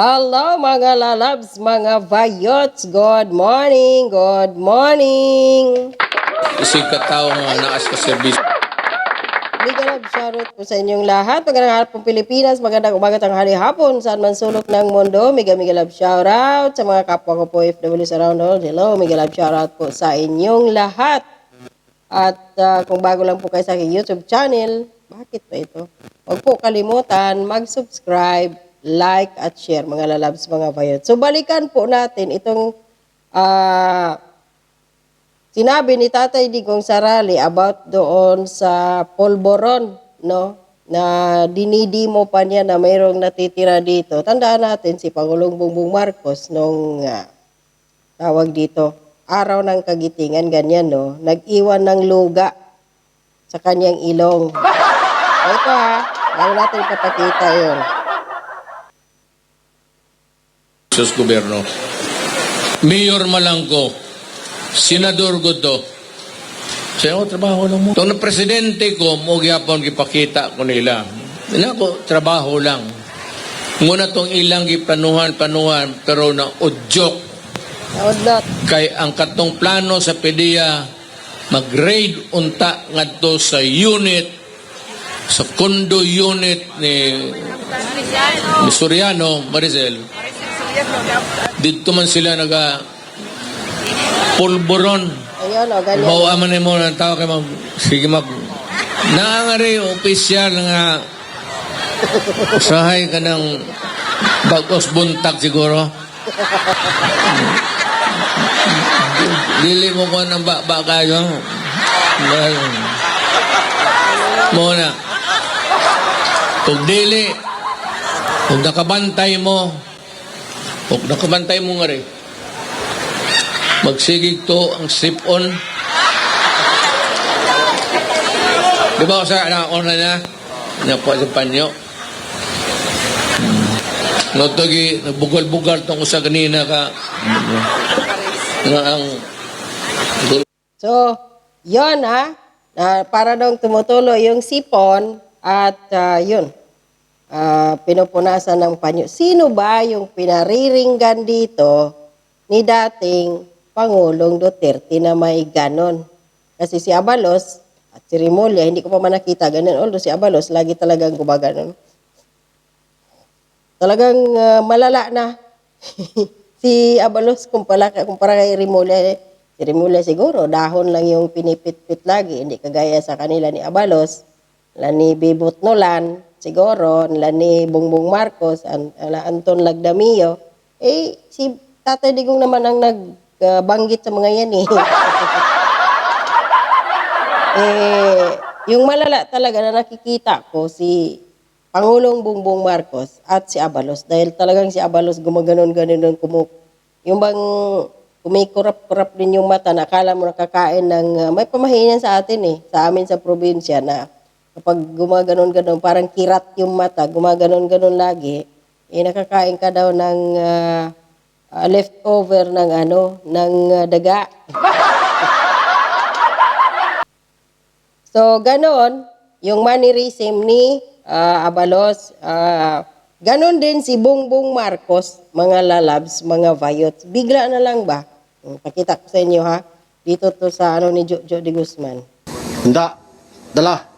Hello mga lalabs, mga vayots. Good morning, good morning. Isig katao nga naas ka servis. Big love shoutout po sa inyong lahat. Magandang araw pong Pilipinas, magandang umaga tanghali hapon, saan man sulok ng mundo. Mega mega love shoutout sa mga kapwa ko po FWs around the world. Hello, mega love shoutout po sa inyong lahat. At ah, kung bago lang po kayo sa aking YouTube channel, bakit ba ito? Huwag po kalimutan mag-subscribe, like, at share mga lalabs, mga bayot. So balikan po natin itong ah, sinabi ni Tatay Digong Sarali about doon sa polboron, no? Na dinidimo pa niya na mayroong natitira dito. Tandaan natin si Pangulong Bongbong Marcos nung ah, tawag dito, araw ng kagitingan, ganyan, no? Nag-iwan ng luga sa kanyang ilong. Ito ha, bago natin ipapakita yun. Sa gobyerno. Mayor Malangko, Senador Godo, siya ako, trabaho lang mo. Itong presidente ko, mo gyapon gipakita ko nila. Ina ko, trabaho lang. Muna tong ilang giplanuhan-planuhan, pero na udyok Naudlot. kay ang katong plano sa PDEA mag-raid unta ngadto sa unit sa condo unit ni ni Soriano Maricel dito man sila naga pulburon Ayun, o, ganyan. Bawa man mo ng tao kay mag sige mag naangari opisyal nga usahay ka ng bagos buntag siguro Dili mo ko ng ba, kayo. Muna. Kung dili, kung nakabantay mo, kung nakabantay mo nga rin, magsigig to ang slip-on. Di ba sa na-on na na? Napo sa panyo. No, togi, nagbugal-bugal tong usa kanina ka. Nga ang So, yon ha. Na para daw tumutulo yung sipon at ah, yun. Ah, pinupunasan ng panyo. Sino ba yung pinariringgan dito ni dating Pangulong Duterte na may ganon? Kasi si Abalos at si Rimulya, hindi ko pa man nakita ganun. Although si Abalos, lagi talagang gumaganon. Talagang ah, malala na. si Abalos kumpara, kumpara kay Rimulya. eh, Si Rimulya siguro, dahon lang yung pinipit-pit lagi. Hindi kagaya sa kanila ni Abalos, la Bibot Nolan, siguro, la ni Bongbong Marcos, an, ala Anton Lagdamio. Eh, si Tatay Digong naman ang nagbanggit sa mga yan eh. eh, yung malala talaga na nakikita ko si Pangulong Bongbong Marcos at si Abalos dahil talagang si Abalos gumaganon-ganon kumuk. Yung bang kumikurap-kurap din yung mata, nakala mo nakakain ng, uh, may pamahinan sa atin eh, sa amin sa probinsya na kapag gumaganon-ganon, parang kirat yung mata, gumaganon-ganon lagi, eh nakakain ka daw ng uh, uh, leftover ng ano, ng uh, daga. So, ganon, yung mannerism ni ah, Abalos, ah, ganon din si Bongbong Marcos, mga lalabs, mga vayots. Bigla na lang ba? Hmm, Pakita ko sa inyo ha. Dito to sa ano ni Jojo de Guzman. Hindi. Dala.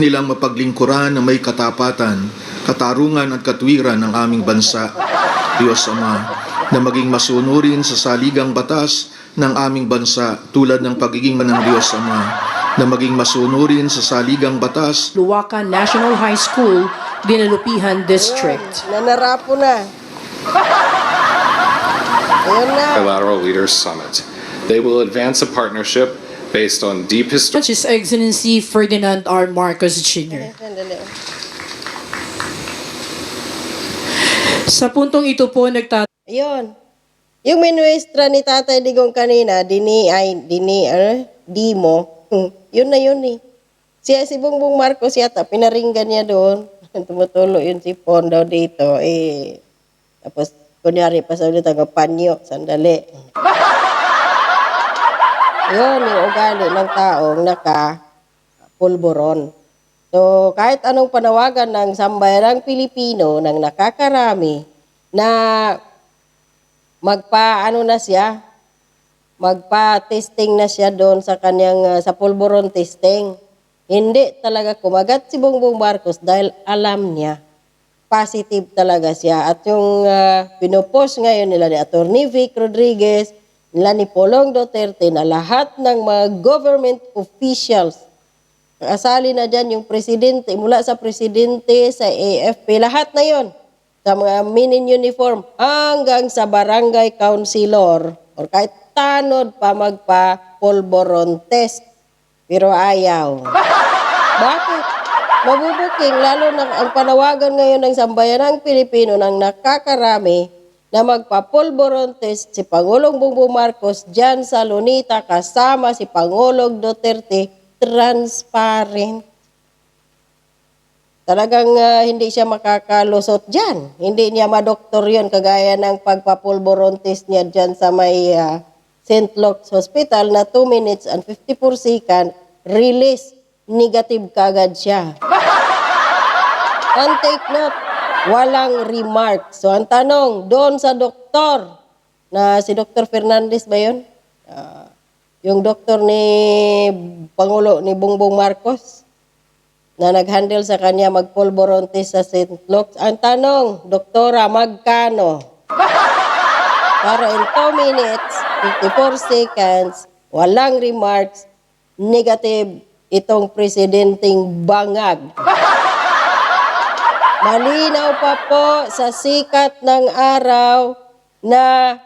Nilang mapaglingkuran na may katapatan, katarungan at katwiran ng aming bansa. Diyos Ama, na maging masunurin sa saligang batas ng aming bansa tulad ng pagiging manang Diyos Ama, na maging masunurin sa saligang batas Luwakan National High School, Dinalupihan District. Nanarapo na. Ayun na. Bilateral Leaders Summit. They will advance a partnership based on deep history. His Excellency Ferdinand R. Marcos Jr. Sa puntong ito po nagtat Ayun. Yung minuestra ni Tatay Digong kanina, dini, ay, dini, ano, di mo, hmm, yun na yun eh. Siya, si Bongbong Marcos yata, pinaringgan niya doon. Tumutulo yun si Pon daw dito. Eh, tapos, kunyari pa sa ulit ang panyo, sandali. Yun, yung ugali ng taong naka pulburon. So, kahit anong panawagan ng sambayarang Pilipino ng nakakarami na magpa ano na siya, magpa-testing na siya doon sa kanyang uh, sa pulburon testing. Hindi talaga kumagat si Bongbong Marcos dahil alam niya positive talaga siya. At yung uh, pinopost ngayon nila ni Atty. Vic Rodriguez, nila ni Polong Duterte na lahat ng mga government officials Kasali na dyan yung presidente, mula sa presidente, sa AFP, lahat na yon Sa mga minin uniform, hanggang sa barangay councilor, or kahit tanod pa magpa-polboron test. Pero ayaw. Bakit? Mabubuking, lalo na ang panawagan ngayon ng sambayanang Pilipino ng nakakarami na magpa-polboron test si Pangulong Bongbong Marcos dyan sa Lunita kasama si Pangulong Duterte transparent. Talagang ah, hindi siya makakalusot dyan. Hindi niya madoktor yun kagaya ng pagpapulboron test niya dyan sa may ah, St. Luke's Hospital na 2 minutes and 54 second release. Negative kagad siya. And take note, walang remark. So ang tanong, doon sa doktor, na si Dr. Fernandez ba yun? Ah, yung doktor ni Pangulo ni Bongbong Marcos na nag-handle sa kanya magpulboron test sa St. Luke's. Ang tanong, doktora, magkano? Para in 2 minutes, 54 seconds, walang remarks, negative itong presidenteng bangag. Malinaw pa po sa sikat ng araw na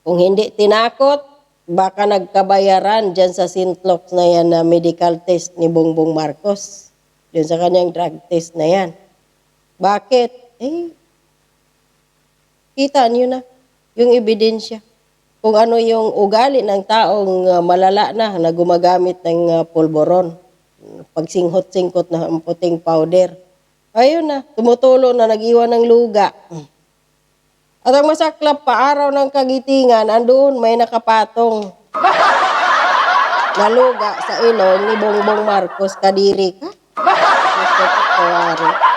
kung hindi tinakot, baka nagkabayaran dyan sa Sintlox na yan na medical test ni Bongbong Marcos. Dyan sa kanyang drug test na yan. Bakit? Eh, kita niyo na yung ebidensya. Kung ano yung ugali ng taong uh, malala na na gumagamit ng uh, pulboron. Pagsinghot-singkot na puting powder. Ayun na, tumutulo na nag-iwan ng luga. At ang masaklap pa, araw ng kagitingan, andoon may nakapatong naluga sa ilong ni Bongbong Marcos. Kadiri ka? Gusto.